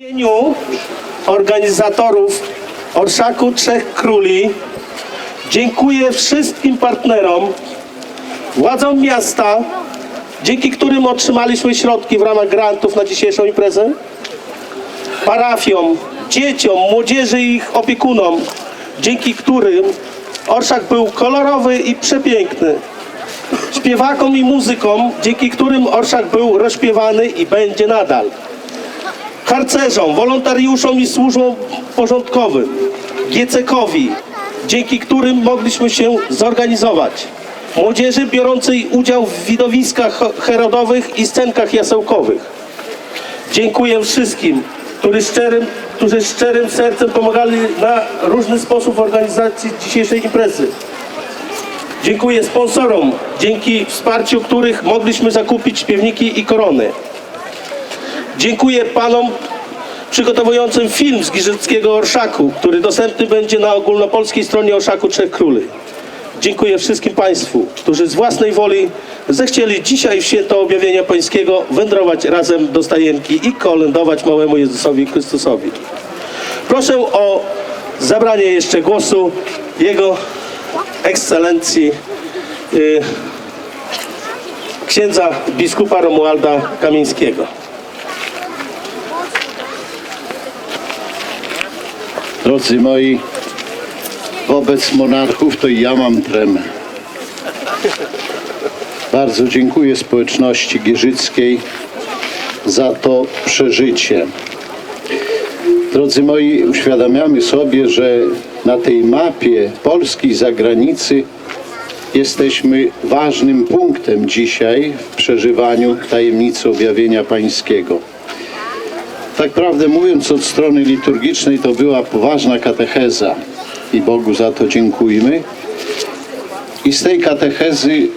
Imieniu organizatorów Orszaku Trzech Króli dziękuję wszystkim partnerom, władzom miasta, dzięki którym otrzymaliśmy środki w ramach grantów na dzisiejszą imprezę, parafiom, dzieciom, młodzieży i ich opiekunom, dzięki którym Orszak był kolorowy i przepiękny. Śpiewakom i muzykom, dzięki którym Orszak był rozśpiewany i będzie nadal harcerzom, wolontariuszom i służbom porządkowym, Giecekowi, dzięki którym mogliśmy się zorganizować, młodzieży biorącej udział w widowiskach he- herodowych i scenkach jasełkowych. Dziękuję wszystkim, którzy szczerym, którzy szczerym sercem pomagali na różny sposób organizacji dzisiejszej imprezy. Dziękuję sponsorom, dzięki wsparciu których mogliśmy zakupić śpiewniki i korony. Dziękuję panom przygotowującym film z Giżyckiego Orszaku, który dostępny będzie na ogólnopolskiej stronie Orszaku Trzech Króli. Dziękuję wszystkim Państwu, którzy z własnej woli zechcieli dzisiaj w święto objawienia Pańskiego wędrować razem do Stajenki i kolędować małemu Jezusowi Chrystusowi. Proszę o zabranie jeszcze głosu Jego Ekscelencji y, księdza biskupa Romualda Kamińskiego. Drodzy moi, wobec monarchów to i ja mam tremę. Bardzo dziękuję społeczności gierzyckiej za to przeżycie. Drodzy moi, uświadamiamy sobie, że na tej mapie Polski i zagranicy jesteśmy ważnym punktem dzisiaj w przeżywaniu tajemnicy objawienia pańskiego. Tak prawdę mówiąc, od strony liturgicznej to była poważna katecheza i Bogu za to dziękujmy. I z tej katechezy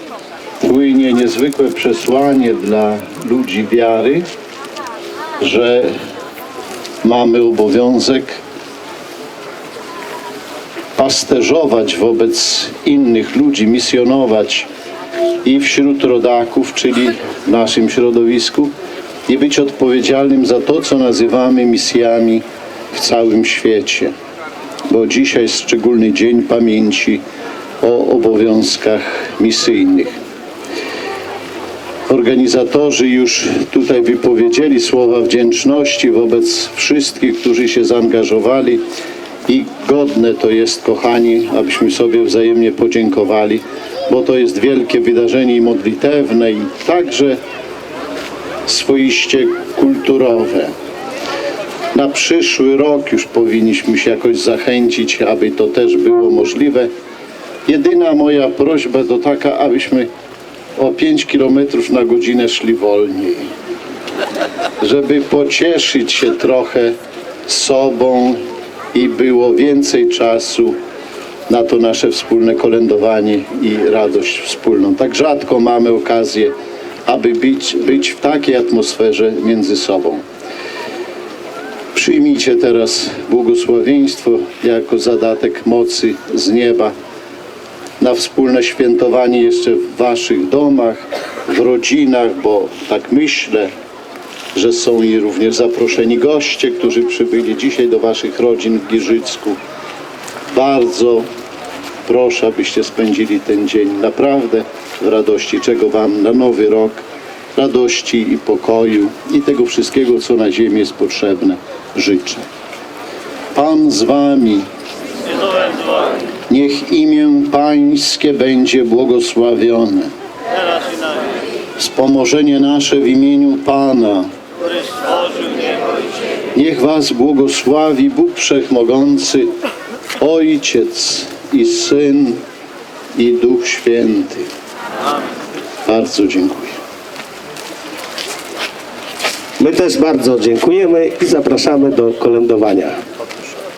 płynie niezwykłe przesłanie dla ludzi wiary, że mamy obowiązek pasterzować wobec innych ludzi, misjonować i wśród rodaków, czyli w naszym środowisku, i być odpowiedzialnym za to, co nazywamy misjami w całym świecie. Bo dzisiaj jest szczególny dzień pamięci o obowiązkach misyjnych. Organizatorzy już tutaj wypowiedzieli słowa wdzięczności wobec wszystkich, którzy się zaangażowali i godne to jest, kochani, abyśmy sobie wzajemnie podziękowali, bo to jest wielkie wydarzenie i modlitewne i także swoiście kulturowe. Na przyszły rok już powinniśmy się jakoś zachęcić, aby to też było możliwe. Jedyna moja prośba to taka, abyśmy o 5 km na godzinę szli wolniej, żeby pocieszyć się trochę sobą i było więcej czasu na to nasze wspólne kolędowanie i radość wspólną. Tak rzadko mamy okazję, aby być, być w takiej atmosferze między sobą. Przyjmijcie teraz błogosławieństwo jako zadatek mocy z nieba na wspólne świętowanie jeszcze w waszych domach, w rodzinach, bo tak myślę, że są i również zaproszeni goście, którzy przybyli dzisiaj do waszych rodzin w Giżycku. Bardzo proszę, abyście spędzili ten dzień naprawdę w radości, czego wam na nowy rok, radości i pokoju i tego wszystkiego, co na ziemi jest potrzebne, życzę. Pan z wami. Niech imię Pańskie będzie błogosławione. Wspomożenie nasze w imieniu Pana. Niech Was błogosławi Bóg Wszechmogący, Ojciec i Syn i Duch Święty. Bardzo dziękuję. My też bardzo dziękujemy i zapraszamy do kolędowania.